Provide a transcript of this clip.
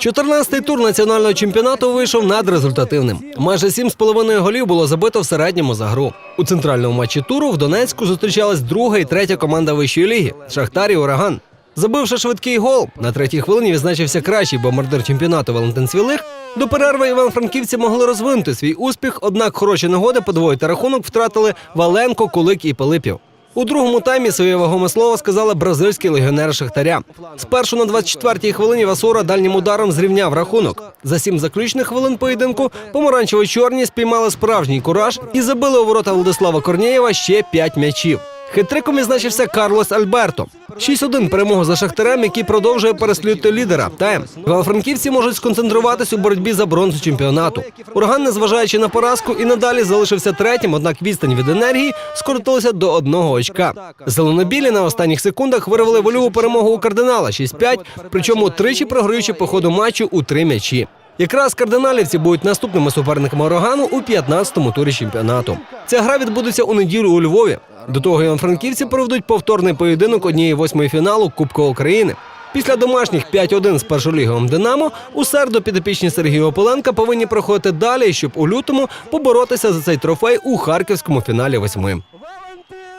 14-й тур національного чемпіонату вийшов надрезультативним. Майже 7,5 голів було забито в середньому за гру. У центральному матчі туру в Донецьку зустрічалась друга і третя команда вищої ліги Шахтар і Ураган. Забивши швидкий гол, на третій хвилині відзначився кращий бомбардир чемпіонату Валентин Свілих. До перерви іван-франківці могли розвинути свій успіх, однак хороші нагоди подвоїти рахунок втратили Валенко, Кулик і Пилипів. У другому таймі своє вагоме слово сказали бразильські легіонери Шахтаря. Спершу на 24-й хвилині Васора дальнім ударом зрівняв рахунок. За сім заключних хвилин поєдинку помаранчево-чорні спіймали справжній кураж і забили у ворота Владислава Корнєєва ще п'ять м'ячів. Хитриком відзначився Карлос Альберто. 6-1 перемогу за Шахтарем, який продовжує переслідувати лідера. Тайм. Івано-франківці можуть сконцентруватись у боротьбі за бронзу чемпіонату. Ураган, незважаючи на поразку, і надалі залишився третім, однак відстань від енергії скоротилася до одного очка. Зеленобілі на останніх секундах вирвали вольову перемогу у кардинала 6-5, причому тричі програючи по ходу матчу у три м'ячі. Якраз кардиналівці будуть наступними суперниками урагану у 15-му турі чемпіонату. Ця гра відбудеться у неділю у Львові. До того іван-франківці проведуть повторний поєдинок однієї восьмої фіналу Кубка України. Після домашніх 5-1 з першоліговим Динамо у середу підопічні Сергія Ополенка повинні проходити далі, щоб у лютому поборотися за цей трофей у харківському фіналі восьми.